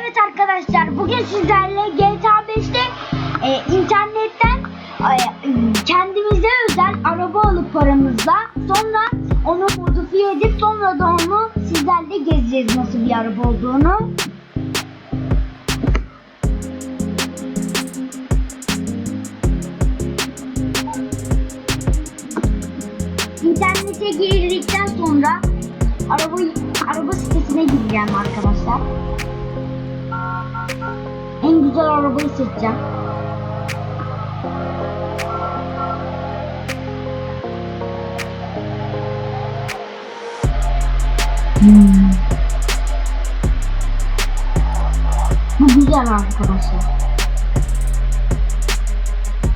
Evet arkadaşlar bugün sizlerle GTA 5'te e, internetten e, kendimize özel araba alıp paramızla sonra onu modifiye edip sonra da onu sizlerle gezeceğiz nasıl bir araba olduğunu. İnternete girdikten sonra araba araba sitesine gireceğim arkadaşlar. En güzel arabayı seçeceğim. Hmm. Bu güzel arkadaşlar.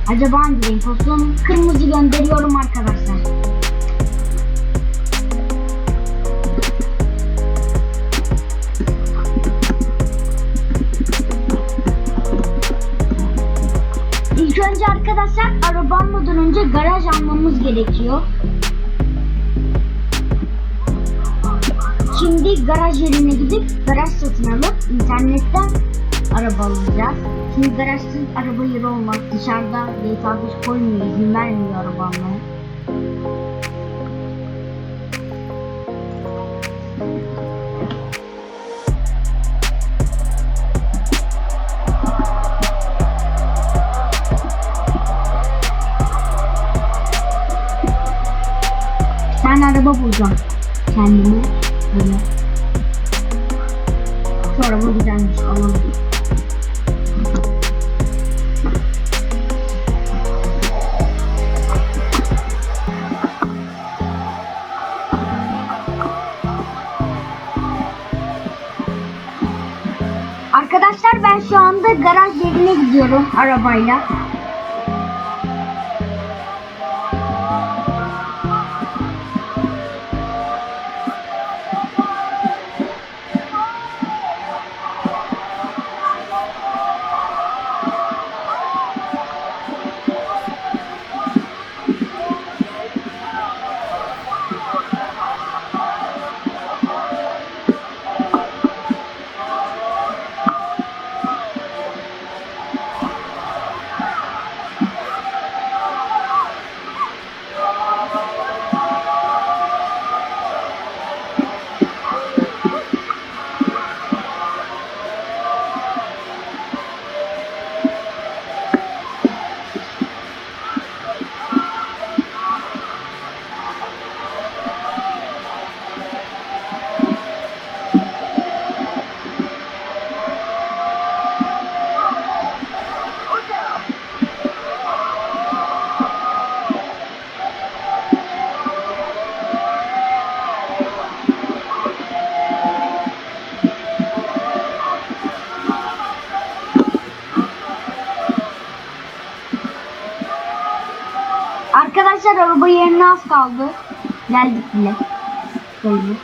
Acaba hangi renk olsun? Kırmızı gönderiyorum arkadaşlar. Arkadaşlar araba almadan önce garaj almamız gerekiyor. Şimdi garaj yerine gidip garaj satın alıp internetten araba alacağız. Şimdi garajsız araba yeri olmaz. Dışarıda GTA 5 koymuyor, izin vermiyor araba almaya. Araba bulacağım kendime. Böyle. Şu araba güzelmiş alalım. Arkadaşlar ben şu anda garaj yerine gidiyorum arabayla. Arkadaşlar araba yerine az kaldı. Geldik bile. Böyle.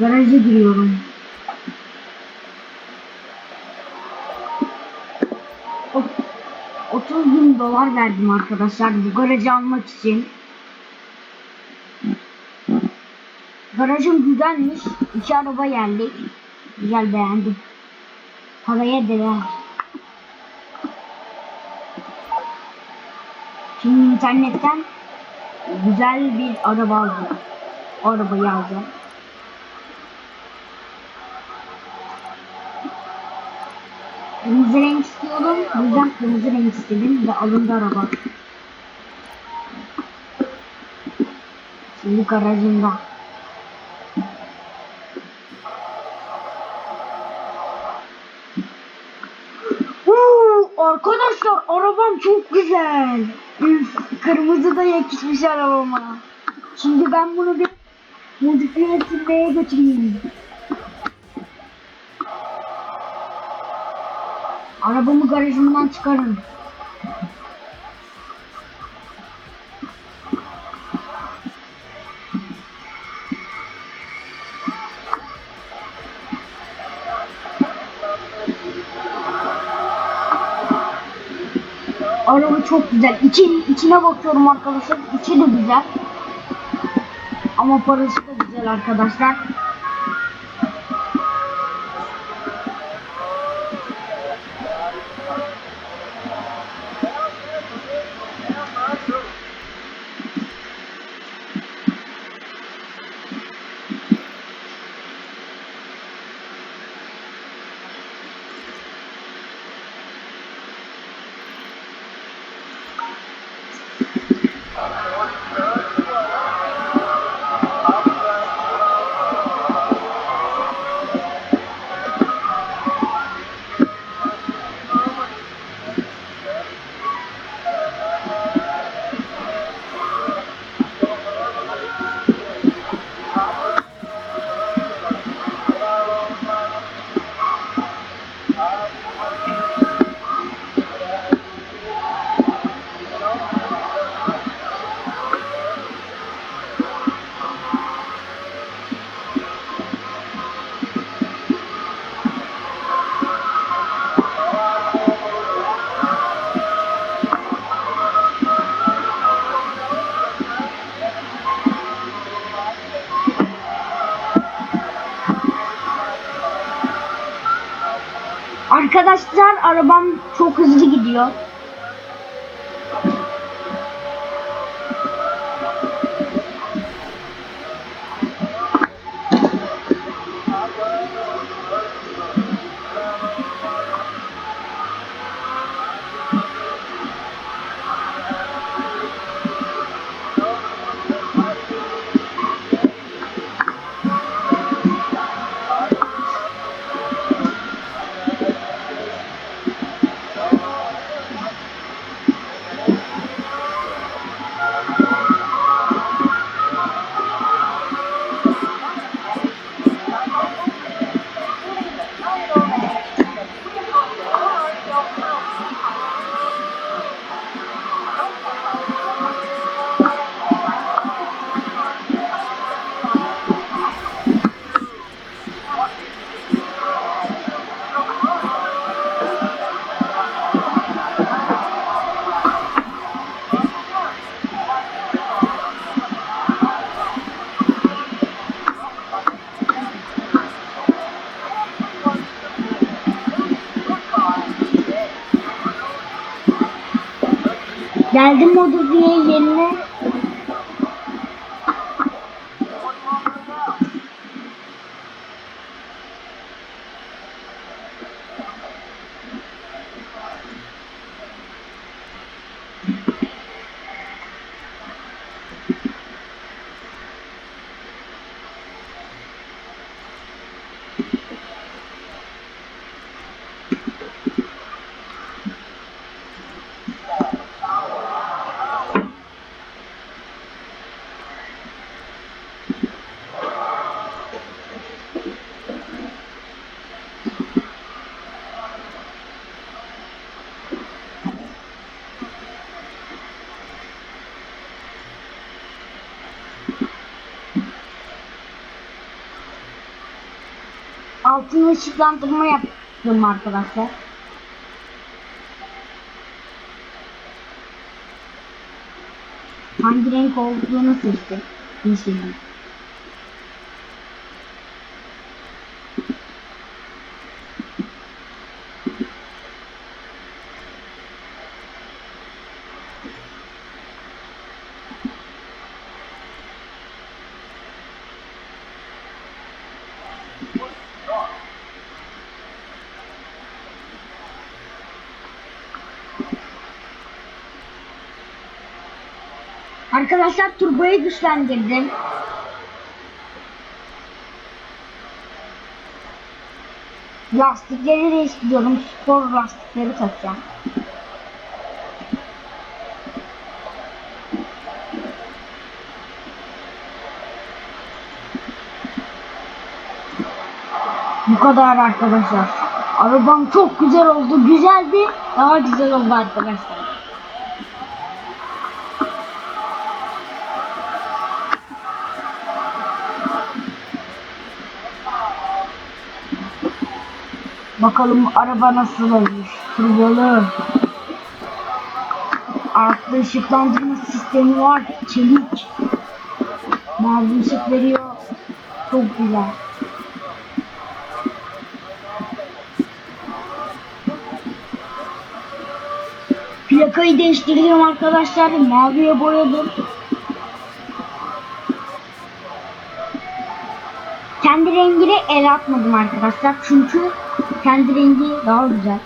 Garaja giriyorum. Ot- 30 bin dolar verdim arkadaşlar bu garajı almak için. Garajım güzelmiş. İki araba geldik. Güzel beğendim. Paraya değer. Şimdi internetten güzel bir araba alacağım. O arabayı alacağım. Kırmızı renk istiyordum. O yüzden kırmızı renk istedim ve alındı araba. Şimdi garajımda. Arkadaşlar arabam çok güzel. Kırmızı da yakışmış arabama. Şimdi ben bunu bir modifiye ettirmeye götüreyim. Arabamı garajımdan çıkarın. Araba çok güzel. İçi, içine bakıyorum arkadaşlar. İçi de güzel. Ama parası da güzel arkadaşlar. Arkadaşlar arabam çok hızlı gidiyor. Geldim modifiye yerine. Altına ışıklandırma yaptım arkadaşlar. Hangi renk olduğunu seçtim. Yeşilin. Arkadaşlar turboyu güçlendirdim. Lastikleri değiştiriyorum. Spor lastikleri takacağım. Bu kadar arkadaşlar. Arabam çok güzel oldu. Güzeldi. Daha güzel oldu arkadaşlar. Bakalım araba nasıl olmuş. Turbolu. Artlı ışıklandırma sistemi var. Çelik. Mavi ışık veriyor. Çok güzel. Plakayı değiştirdim arkadaşlar. Maviye boyadım. Kendi rengine el atmadım arkadaşlar. Çünkü kendi rengi daha güzel.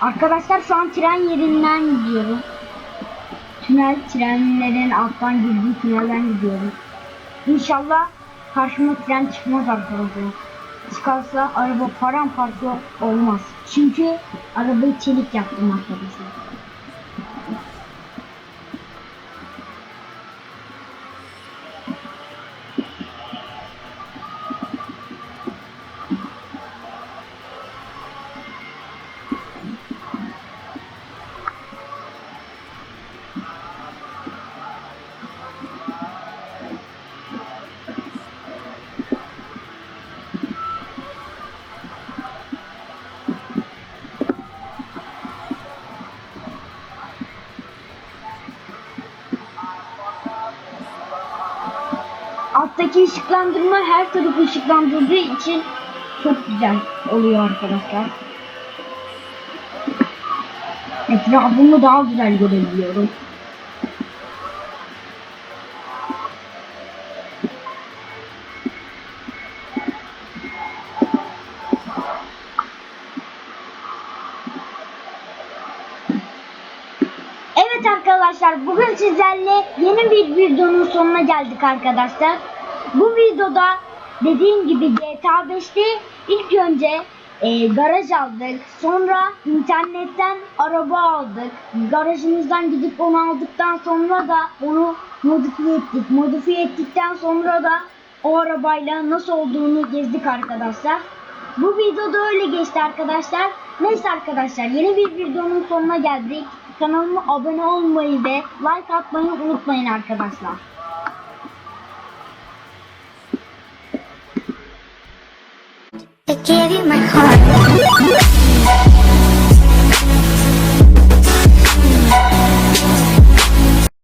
Arkadaşlar şu an tren yerinden gidiyorum. Tünel trenlerin alttan girdiği tünelden gidiyorum. İnşallah karşıma tren çıkmaz arkadaşlar. Çıkarsa araba paramparça olmaz. Çünkü arabayı çelik yaptım arkadaşlar. Alttaki ışıklandırma her tarafı ışıklandırdığı için çok güzel oluyor arkadaşlar. Etrafımı daha güzel görebiliyorum. Arkadaşlar bugün sizlerle yeni bir videonun sonuna geldik arkadaşlar. Bu videoda dediğim gibi GTA 5'te ilk önce e, garaj aldık. Sonra internetten araba aldık. Garajımızdan gidip onu aldıktan sonra da onu modifiye ettik. Modifiye ettikten sonra da o arabayla nasıl olduğunu gezdik arkadaşlar. Bu videoda öyle geçti arkadaşlar. Neyse arkadaşlar yeni bir videonun sonuna geldik. Kanalıma abone olmayı ve like atmayı unutmayın arkadaşlar. I gave you my heart.